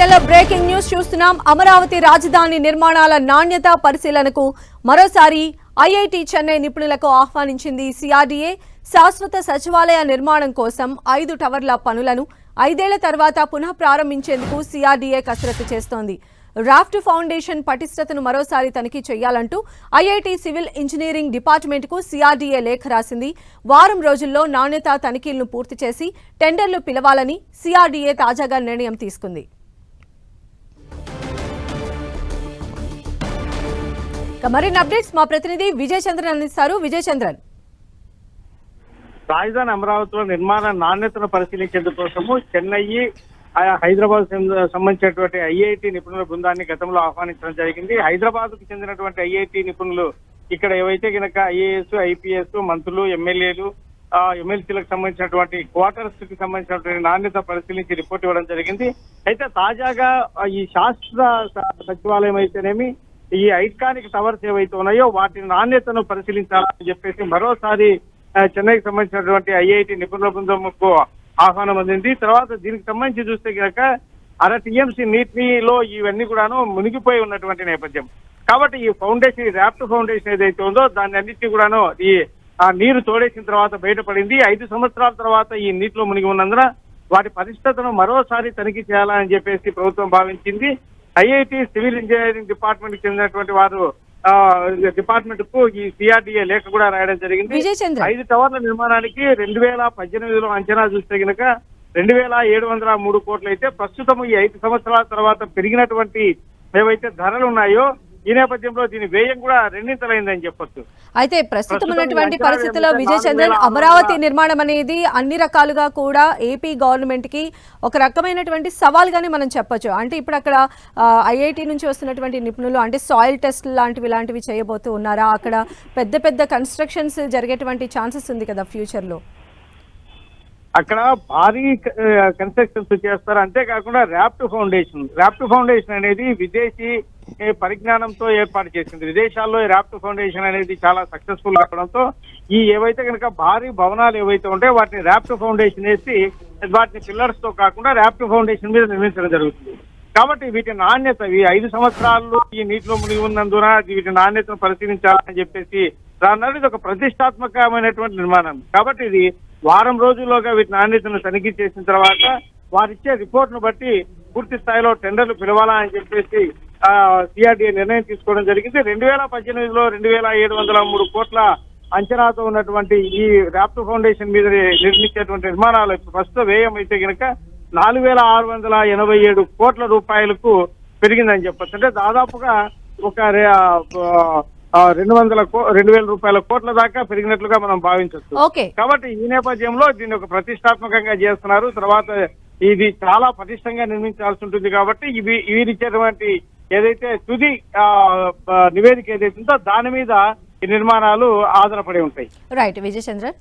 టెల breaking news చూస్తున్నాం. అమరావతి రాజధాని నిర్మాణాల నాణ్యత పరిశీలనకు మరోసారి ఐఐటి చెన్నై నిపుణులకు ఆహ్వానించింది సిఆర్డీఏ. శాశ్వత సచివాలయ నిర్మాణం కోసం ఐదు టవర్ల పనులను ఐదేళ్ళ తర్వాత పునః ప్రారంభించేందుకు సిఆర్డీఏ కసరత్తు చేస్తోంది. రాఫ్ట్ ఫౌండేషన్ పటిష్టతను మరోసారి తనిఖీ చేయాలంటూ ఐఐటి సివిల్ ఇంజనీరింగ్ డిపార్ట్మెంట్కు సిఆర్డీఏ లేఖ రాసింది. వారం రోజుల్లో నాణ్యత తనిఖీలను పూర్తి చేసి టెండర్లు పిలవాలని సిఆర్డీఏ తాజాగా నిర్ణయం తీసుకుంది. మరిన్ని అప్డేట్స్ మా ప్రతినిధి విజయ్ చంద్రన్ అందిస్తారు. విజయ్ చంద్రన్ రాజధాని అమరావతిలో నిర్మాణ నాణ్యతను పరిశీలించేందుకోసము చెన్నై ఆయా హైదరాబాద్ సంబంధించినటువంటి ఐఐటి నిపుణుల బృందాన్ని గతంలో ఆహ్వానించడం జరిగింది. హైదరాబాద్కు చెందినటువంటి ఐఐటి నిపుణులు ఇక్కడ ఏవైతే గనక ఐఏఎస్ ఐపీఎస్ మంత్రులు ఎమ్మెల్యేలు ఎమ్మెల్సీలకు సంబంధించినటువంటి క్వార్టర్స్కి సంబంధించినటువంటి నాణ్యత పరిశీలించి రిపోర్ట్ ఇవ్వడం జరిగింది. అయితే తాజాగా ఈ శాస్త్ర సచివాలయం అయితేనేమి ఈ ఐకానిక్ టవర్స్ ఏవైతే ఉన్నాయో వాటి నాణ్యతను పరిశీలించాలని చెప్పేసి మరోసారి చెన్నైకి సంబంధించినటువంటి ఐఐటి నిపుణుల బృందంకు ఆహ్వానం అందింది. తర్వాత దీనికి సంబంధించి చూస్తే కనుక అర టీఎంసీ నీటిలో ఇవన్నీ కూడాను మునిగిపోయి ఉన్నటువంటి నేపథ్యం. కాబట్టి ఈ ఫౌండేషన్ ఈ ర్యాప్ట్ ఫౌండేషన్ ఏదైతే ఉందో దాన్ని అన్నింటినీ కూడాను ఈ ఆ నీరు తోడేసిన తర్వాత బయటపడింది. ఐదు సంవత్సరాల తర్వాత ఈ నీటిలో మునిగి ఉన్నందున వాటి పరిస్థితులను మరోసారి తనిఖీ చేయాలని చెప్పేసి ప్రభుత్వం భావించింది. ఐఐటి సివిల్ ఇంజనీరింగ్ డిపార్ట్మెంట్కి చెందినటువంటి వారు ఆ, డిపార్ట్మెంట్కు ఈ సిఆర్డిఏ లేఖ కూడా రాయడం జరిగింది. ఐదు టవర్ల నిర్మాణానికి రెండు వేల పద్దెనిమిదిలో అంచనా చూస్తే గనక రెండు వేల ఏడు వందల మూడు కోట్లు అయితే ప్రస్తుతం ఈ ఐదు సంవత్సరాల తర్వాత పెరిగినటువంటి ఏవైతే ధరలు ఉన్నాయో ఈ నేపథ్యంలో దీని వ్యయం కూడా రెండింతలైందని చెప్పొచ్చు. అయితే ప్రస్తుతం ఉన్నటువంటి పరిస్థితుల్లో విజయ్ చంద్రన్ అమరావతి నిర్మాణం అనేది అన్ని రకాలుగా కూడా ఏపీ గవర్నమెంట్కి ఒక రకమైనటువంటి సవాల్గానే మనం చెప్పొచ్చు. అంటే ఇప్పుడు అక్కడ ఐఐటి నుంచి వస్తున్నటువంటి నిపుణులు అంటే సాయిల్ టెస్ట్ లాంటివి ఇలాంటివి చేయబోతూ ఉన్నారా? అక్కడ పెద్ద పెద్ద కన్స్ట్రక్షన్స్ జరిగేటువంటి ఛాన్సెస్ ఉంది కదా ఫ్యూచర్లో అక్కడ భారీ కన్స్ట్రక్షన్స్ చేస్తారు. అంతేకాకుండా ర్యాప్ట్ ఫౌండేషన్ ర్యాప్ట్ ఫౌండేషన్ అనేది విదేశీ పరిజ్ఞానంతో ఏర్పాటు చేసింది. విదేశాల్లో ర్యాప్ట్ ఫౌండేషన్ అనేది చాలా సక్సెస్ఫుల్ కావడంతో ఈ ఏవైతే కనుక భారీ భవనాలు ఏవైతే ఉంటాయో వాటిని ర్యాప్ట్ ఫౌండేషన్ వేసి వాటిని పిల్లర్స్తో కాకుండా ర్యాప్ట్ ఫౌండేషన్ మీద నిర్మించడం జరుగుతుంది. కాబట్టి వీటి నాణ్యత ఈ ఐదు సంవత్సరాల్లో ఈ నీటిలో మునిగి ఉన్నందున వీటి నాణ్యతను పరిశీలించాలని చెప్పేసి రానున్నది ఇది ఒక ప్రతిష్టాత్మకమైనటువంటి నిర్మాణం. కాబట్టి ఇది వారం రోజుల్లోగా వీటి నాణ్యతను తనిఖీ చేసిన తర్వాత వారిచ్చే రిపోర్ట్ను బట్టి పూర్తి స్థాయిలో టెండర్లు పిలవాలని చెప్పేసి సిఆర్డీఏ నిర్ణయం తీసుకోవడం జరిగింది. రెండు వేల పద్దెనిమిదిలో రెండు వేల ఏడు వందల మూడు కోట్ల అంచనాతో ఉన్నటువంటి ఈ ర్యాప్ట్ ఫౌండేషన్ మీద నిర్మించేటువంటి నిర్మాణాలు ప్రస్తుత వ్యయం అయితే కనుక నాలుగు వేల ఆరు వందల ఎనభై ఏడు కోట్ల రూపాయలకు పెరిగిందని చెప్పచ్చు. అంటే దాదాపుగా ఒక రెండు వందల రెండు వేల రూపాయల కోట్ల దాకా పెరిగినట్లుగా మనం భావించవచ్చు ఓకే. కాబట్టి ఈ నేపథ్యంలో దీన్ని ఒక ప్రతిష్టాత్మకంగా చేస్తున్నారు. తర్వాత ఇది చాలా పటిష్టంగా నిర్మించాల్సి ఉంటుంది కాబట్టి ఇవి వీరిచ్చేటువంటి ఏదైతే తుది నివేదిక ఏదైతే ఉందో దాని మీద ఈ నిర్మాణాలు ఆధారపడి ఉంటాయి. రైట్ విజయ్ చంద్రన్